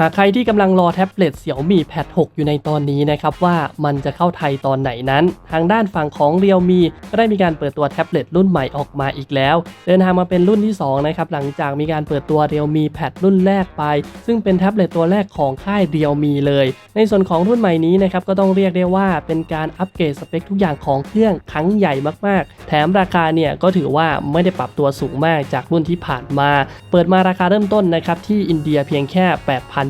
หากใครที่กำลังรอแท็บเล็ตเสี่ยวมี่แพด6อยู่ในตอนนี้นะครับว่ามันจะเข้าไทยตอนไหนนั้น ทางด้านฝั่งของเรียวมีก็ได้มีการเปิดตัวแท็บเล็ตรุ่นใหม่ออกมาอีกแล้ว เดินทางมาเป็นรุ่นที่2นะครับหลังจากมีการเปิดตัวเรียวมีแพดรุ่นแรกไป ซึ่งเป็นแท็บเล็ตตัวแรกของค่ายเรียวมีเลย ในส่วนของรุ่นใหม่นี้นะครับก็ต้องเรียกได้ว่าเป็นการอัปเกรดสเปคทุกอย่างของเครื่องครั้งใหญ่มากๆ แถมราคาเนี่ยก็ถือว่าไม่ได้ปรับตัวสูงมากจากรุ่นที่ผ่านมา เปิดมาราคาเริ่มต้นนะครับที่อินเดียเพียงแค่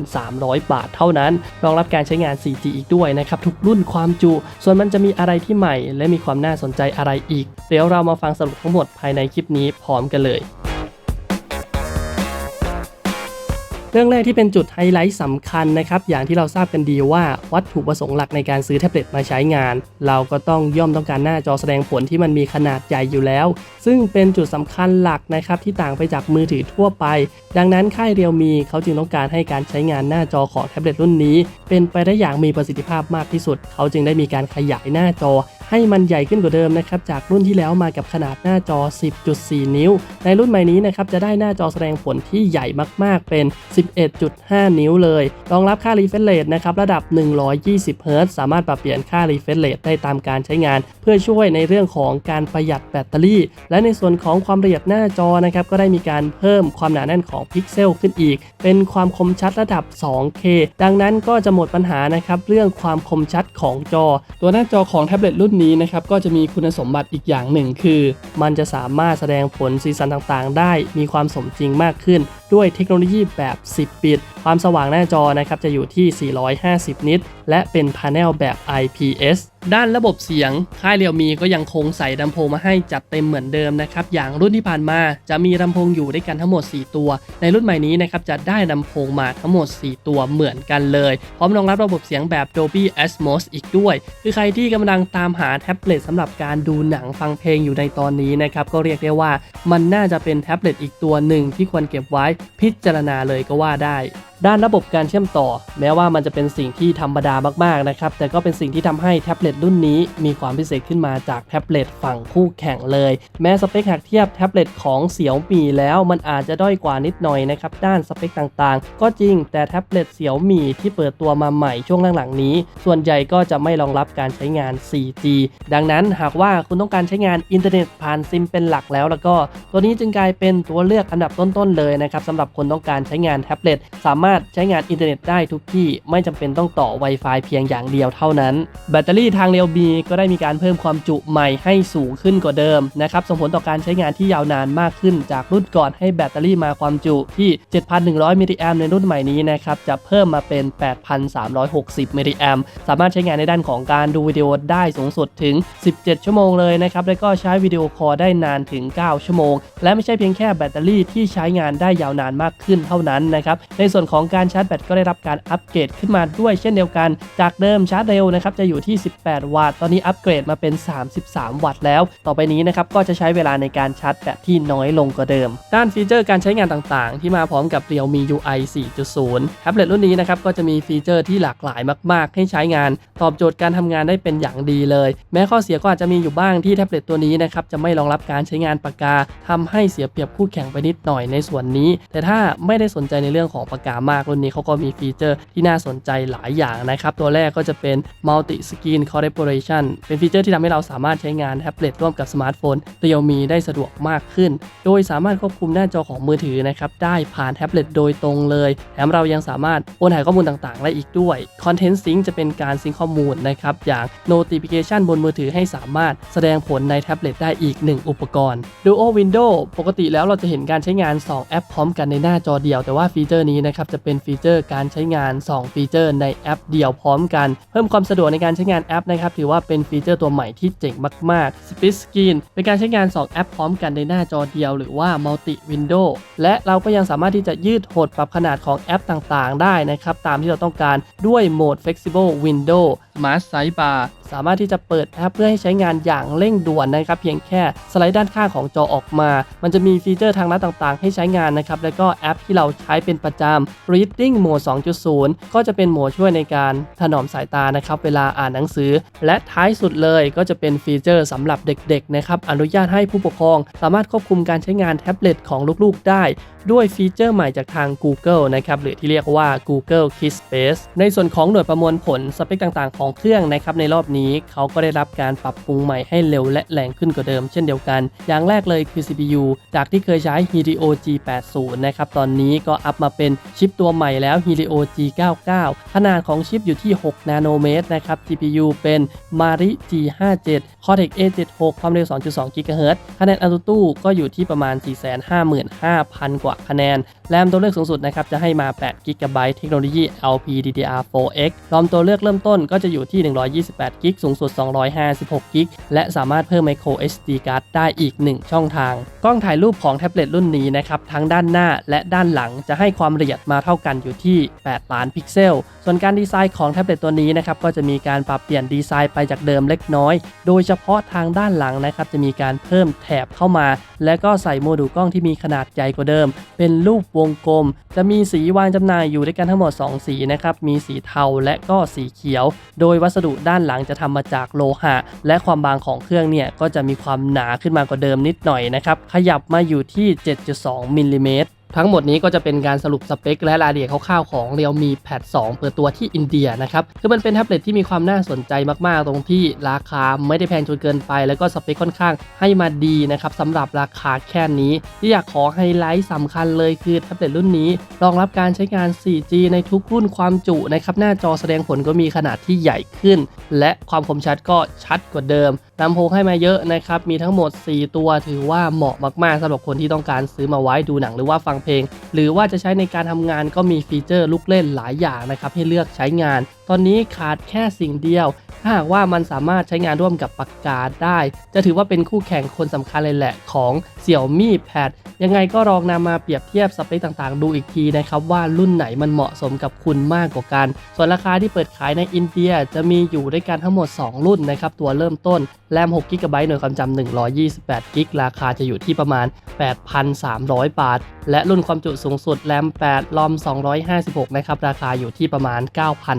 1,300 บาทเท่านั้น รองรับการใช้งาน 4G อีกด้วยนะครับ ทุกรุ่นความจุ ส่วนมันจะมีอะไรที่ใหม่ และมีความน่าสนใจอะไรอีก เดี๋ยวเรามาฟังสรุปทั้งหมดภายในคลิปนี้พร้อมกันเลย เรื่องแรกที่เป็นจุดไฮไลท์สำคัญนะครับ อย่างที่เราทราบกันดีว่าวัตถุประสงค์หลักในการซื้อแท็บเล็ตมาใช้งาน เราก็ต้องย่อมต้องการหน้าจอแสดงผลที่มันมีขนาดใหญ่อยู่แล้ว ซึ่งเป็นจุดสำคัญหลักนะครับที่ต่างไปจากมือถือทั่วไป ดังนั้นค่ายเรียวมีเขาจึงต้องการให้การใช้งานหน้าจอของแท็บเล็ตรุ่นนี้ เป็นไปได้อย่างมีประสิทธิภาพมากที่สุด เขาจึงได้มีการขยายหน้าจอ ให้มันใหญ่ขึ้นกว่าเดิมนะครับจากรุ่นที่แล้วมากับขนาดหน้าจอ 10.4 นิ้ว ในรุ่นใหม่นี้นะครับจะได้หน้าจอแสดงผลที่ใหญ่มากๆเป็น11.5 นิ้วเลย รองรับค่า refresh rate นะครับระดับ 120 Hz สามารถปรับเปลี่ยนค่า refresh rate ได้ตามการใช้งาน เพื่อช่วยในเรื่องของการประหยัดแบตเตอรี่ และในส่วนของความละเอียดหน้าจอนะครับก็ได้มีการเพิ่มความหนาแน่นของพิกเซลขึ้นอีก เป็นความคมชัดระดับ 2K ดังนั้นก็จะหมดปัญหานะครับเรื่องความคมชัดของจอ ตัวหน้าจอของแท็บเล็ตรุ่นนี้นะครับก็จะมีคุณสมบัติอีกอย่างหนึ่งคือ มันจะสามารถแสดงผลสีสันต่างๆ ได้มีความสมจริงมากขึ้นด้วยเทคโนโลยีแบบ 10บิตความสว่างหน้าจอนะครับจะอยู่ที่ 450 นิต และเป็นพาเนลแบบ IPS ด้านระบบเสียง ค่ายเรียวมีก็ยังคงใส่ลำโพงมาให้จัดเต็มเหมือนเดิมนะครับ อย่างรุ่นที่ผ่านมาจะมีลำโพงอยู่ด้วยกันทั้งหมด 4 ตัว ในรุ่นใหม่นี้นะครับจะได้ลำโพงมาทั้งหมด 4 ตัวเหมือนกันเลย พร้อมรองรับระบบเสียงแบบ Dolby Atmos อีกด้วย คือใครที่กำลังตามหาแท็บเล็ตสำหรับการดูหนังฟังเพลงอยู่ในตอนนี้นะครับก็เรียกได้ว่ามันน่าจะเป็นแท็บเล็ตอีกตัวหนึ่งที่ควรเก็บไว้พิจารณาเลยก็ว่าได้ด้านระบบการเชื่อมต่อ แม้ว่ามันจะเป็นสิ่งที่ธรรมดามากๆนะครับ แต่ก็เป็นสิ่งที่ทำให้แท็บเล็ตรุ่นนี้มีความพิเศษขึ้นมาจากแท็บเล็ตฝั่งคู่แข่งเลย แม้สเปคหากเทียบแท็บเล็ตของเสี่ยวมี่แล้วมันอาจจะด้อยกว่านิดหน่อยนะครับ ด้านสเปคต่างๆ ก็จริงแต่แท็บเล็ตเสี่ยวมี่ที่เปิดตัวมาใหม่ช่วงหลังๆนี้ ส่วนใหญ่ก็จะไม่รองรับการใช้งาน 4G ดังนั้นหากว่าคุณต้องการใช้งานอินเทอร์เน็ตผ่านซิมเป็นหลักแล้วแล้วก็ ตัวนี้จึงกลายเป็นตัวเลือกอันดับต้นๆเลยนะครับสำหรับคนต้องการใช้งานแท็บเล็ตสามารถใช้งานอินเทอร์เน็ตได้ทุกที่ไม่จำเป็นต้องต่อ Wi-Fi เพียงอย่างเดียวเท่านั้น แบตเตอรี่ทางเรียวบีก็ได้มีการเพิ่มความจุใหม่ให้สูงขึ้นกว่าเดิมนะครับส่งผลต่อการใช้งานที่ยาวนานมากขึ้น จากรุ่นก่อนให้แบตเตอรี่มาความจุที่ 7,100มิลลิแอมในรุ่นใหม่นี้นะครับจะเพิ่มมาเป็น 8,360มิลลิแอมสามารถใช้งานในด้านของการดูวิดีโอได้สูงสุดถึง 17 ชั่วโมงเลยนะครับแล้วก็ใช้วิดีโอคอลได้นานถึง 9 ชั่วโมง และไม่ใช่เพียงแค่แบตเตอรี่ที่ใช้งานได้ยาวนานมากขึ้นเท่านั้นนะครับในส่วนของของการชาร์จแบตก็ได้รับการอัปเกรดขึ้นมาด้วยเช่นเดียวกัน จากเดิมชาร์จเร็วนะครับจะอยู่ที่ 18 วัตต์ ตอนนี้อัปเกรดมาเป็น 33 วัตต์แล้ว ต่อไปนี้นะครับก็จะใช้เวลาในการชาร์จแบตที่น้อยลงกว่าเดิม ด้านฟีเจอร์การใช้งานต่างๆ ที่มาพร้อมกับ Realme UI 4.0 แท็บเล็ตรุ่นนี้นะครับก็จะมีฟีเจอร์ที่หลากหลายมาก ๆ ให้ใช้งาน ตอบโจทย์การทำงานได้เป็นอย่างดีเลย แม้ข้อเสียก็อาจจะมีอยู่บ้างที่แท็บเล็ตตัวนี้นะครับจะไม่รองรับการใช้งานปากกาทำให้เสียเปรียบคู่แข่งไปนิดหน่อยในส่วนนี้ แต่ถ้าไม่ได้สนใจในเรื่องของปากกามากรุ่นนี้เขาก็มีฟีเจอร์ที่น่าสนใจหลายอย่างนะครับ ตัวแรกก็จะเป็น Multi Screen Collaboration เป็นฟีเจอร์ที่ทำให้เราสามารถใช้งานแท็บเล็ตร่วมกับสมาร์ทโฟน Realme ได้สะดวกมากขึ้น โดยสามารถควบคุมหน้าจอของมือถือนะครับ ได้ผ่านแท็บเล็ตโดยตรงเลย แถมเรายังสามารถโอนถ่ายข้อมูลต่างๆ ได้อีกด้วย Content Sync จะเป็นการซิงข้อมูลนะครับอย่าง Notification บนมือถือให้สามารถแสดงผลในแท็บเล็ตได้อีก 1 อุปกรณ์ Duo Window ปกติแล้วเราจะเห็นการใช้งาน 2 แอปพร้อมกันในหน้าจอเดียว แต่ว่าฟีเจอร์นี้นะครับจะเป็นฟีเจอร์การใช้งาน 2 ฟีเจอร์ในแอปเดียวพร้อมกัน เพิ่มความสะดวกในการใช้งานแอปนะครับถือว่าเป็นฟีเจอร์ตัวใหม่ที่เจ๋งมากๆ Split Screen เป็นการใช้งาน 2 แอปพร้อมกันในหน้าจอเดียว หรือว่า Multi Window และเราก็ยังสามารถที่จะยืดหดปรับขนาดของแอปต่างๆ ได้นะครับตามที่เราต้องการด้วยโหมด Flexible Window Smart Sidebar สามารถที่จะเปิดแอปเพื่อให้ใช้งานอย่างเร่งด่วนนะครับ เพียงแค่สไลด์ด้านข้างของจอออกมา มันจะมีฟีเจอร์ทางลัดต่างๆ ให้ใช้งานนะครับ แล้วก็แอปที่เราใช้เป็นประจำ Reading Mode 2.0 ก็จะเป็นโหมดช่วยในการถนอมสายตานะครับ เวลาอ่านหนังสือ และท้ายสุดเลยก็จะเป็นฟีเจอร์สำหรับเด็กๆนะครับอนุญาตให้ผู้ปกครอง สามารถควบคุมการใช้งานแท็บเล็ตของลูกๆ ได้ ด้วยฟีเจอร์ใหม่จากทาง Google นะครับหรือที่เรียกว่า Google Kids Space ในส่วนของหน่วยประมวลผลสเปคต่างๆของเครื่องนะครับในรอบนี้เขาก็ได้รับการปรับปรุงใหม่ให้เร็วและแรงขึ้นกว่าเดิมเช่นเดียวกัน อย่างแรกเลยคือ CPU จากที่เคยใช้ Helio G80 นะครับตอนนี้ก็อัพมาเป็นชิปตัวใหม่แล้ว Helio G99 ขนาดของชิปอยู่ที่ 6 นาโนเมตรนะครับ GPU เป็น Mari G57 Cortex A76 ความเร็ว 2.2 GHz คะแนน AnTuTu ก็อยู่ที่ประมาณ 455,000 กว่าคะแนน แรมตัวเลือกสูงสุดนะครับจะให้มา8 g b เทคโนโลยี LPDDR4X รอมตัวเลือกเริ่มต้นก็จะอยูู่่ที่ 128 g b สูงสุด 256 g b และสามารถเพิ่ม micro SD card ได้อีก 1 ช่องทาง กล้องถ่ายรูปของแท็บเล็ตรุ่นนี้นะครับ ทั้งด้านหน้าและด้านหลังจะให้ความละเอียดมาเท่ากันอยู่ที่ 8 ล้านพิกเซล ส่วนการดีไซน์ของแท็บเล็ตตัวนี้นะครับ ก็จะมีการปรับเปลี่ยนดีไซน์ไปจากเดิมเล็กน้อย โดยเฉพาะทางด้านหลังนะครับ จะมีการเพิ่มแถบเข้ามา และก็ใส่โมดูลกล้องที่มีขนาดใหญ่กว่าเดิม เป็นรูปวงกลม จะมีสีวางจำหน่ายอยู่ด้วยกันทั้งหมด 2 สีนะครับ มีสีเทาและก็สีเขียว โดยวัสดุด้านหลังจะทำมาจากโลหะ และความบางของเครื่องเนี่ยก็จะมีความหนาขึ้นมากว่าเดิมนิดหน่อยนะครับ ขยับมาอยู่ที่ 7.2มิลลิเมตร ทั้งหมดนี้ก็จะเป็นการสรุปสเปคและรายละเอียดคร่าวๆของ Realme Pad 2 เปิดตัวที่อินเดียนะครับ คือมันเป็นแท็บเล็ตที่มีความน่าสนใจมากๆ ตรงที่ราคาไม่ได้แพงจนเกินไป แล้วก็สเปคค่อนข้างให้มาดีนะครับสำหรับราคาแค่นี้ ที่อยากขอไฮไลท์สำคัญเลยคือแท็บเล็ตรุ่นนี้ รองรับการใช้งาน 4G ในทุกรุ่นความจุนะครับหน้าจอแสดงผลก็มีขนาดที่ใหญ่ขึ้น และความคมชัดก็ชัดกว่าเดิม ลำโพงให้มาเยอะนะครับ มีทั้งหมด 4 ตัวถือว่าเหมาะมาก ๆสำหรับคนที่ต้องการซื้อมาไว้ดูหนังหรือว่าฟังเพลง หรือว่าจะใช้ในการทำงานก็มีฟีเจอร์ลูกเล่นหลายอย่างนะครับให้เลือกใช้งาน ตอนนี้ขาดแค่สิ่งเดียว ถ้าหากว่ามันสามารถใช้งานร่วมกับปากกาได้ จะถือว่าเป็นคู่แข่งคนสำคัญเลยแหละของ Xiaomi Pad ยังไงก็ลองนำมาเปรียบเทียบสเปคต่างๆ ดูอีกทีนะครับว่ารุ่นไหนมันเหมาะสมกับคุณมากกว่ากัน ส่วนราคาที่เปิดขายในอินเดียจะมีอยู่ด้วยกันทั้งหมด 2 รุ่นนะครับตัวเริ่มต้นแรม6 g b หน่วยความจำ128 g b ราคาจะอยู่ที่ประมาณ 8,300 บาท และรุ่นความจุสูงสุดแรม8รอม 256 นะครับ ราคาอยู่ที่ประมาณ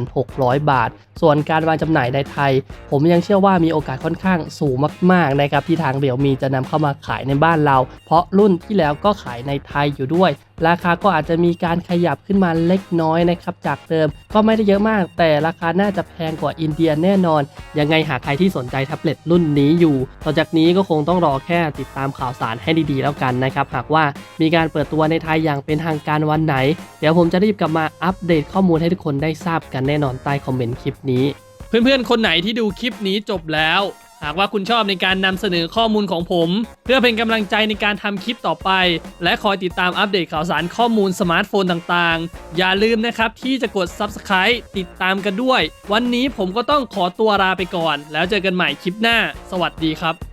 9,600 บาท ส่วนการวางจำหน่ายในไทย ผมยังเชื่อว่ามีโอกาสค่อนข้างสูงมากๆนะครับที่ทางเดียวมีจะนำเข้ามาขายในบ้านเรา เพราะรุ่นที่แล้วก็ขายในไทยอยู่ด้วย ราคาก็อาจจะมีการขยับขึ้นมาเล็กน้อยนะครับจากเดิมก็ไม่ได้เยอะมาก แต่ราคาน่าจะแพงกว่าอินเดียแน่นอน ยังไงหากใครที่สนใจแท็บเล็ตรุ่นนี้อยู่ ต่อจากนี้ก็คงต้องรอแค่ติดตามข่าวสารให้ดีๆแล้วกันนะครับหากว่ามีการเปิดตัวในไทยอย่างเป็นทางการวันไหน เดี๋ยวผมจะรีบกลับมาอัปเดตข้อมูลให้ทุกคนได้ทราบกันแน่นอนใต้คอมเมนต์คลิปนี้ เพื่อนๆคนไหนที่ดูคลิปนี้จบแล้ว หากว่าคุณชอบในการนำเสนอข้อมูลของผม เพื่อเป็นกำลังใจในการทำคลิปต่อไป และคอยติดตามอัปเดตข่าวสารข้อมูลสมาร์ทโฟนต่างๆ อย่าลืมนะครับที่จะกด Subscribe ติดตามกันด้วย วันนี้ผมก็ต้องขอตัวลาไปก่อน แล้วเจอกันใหม่คลิปหน้า สวัสดีครับ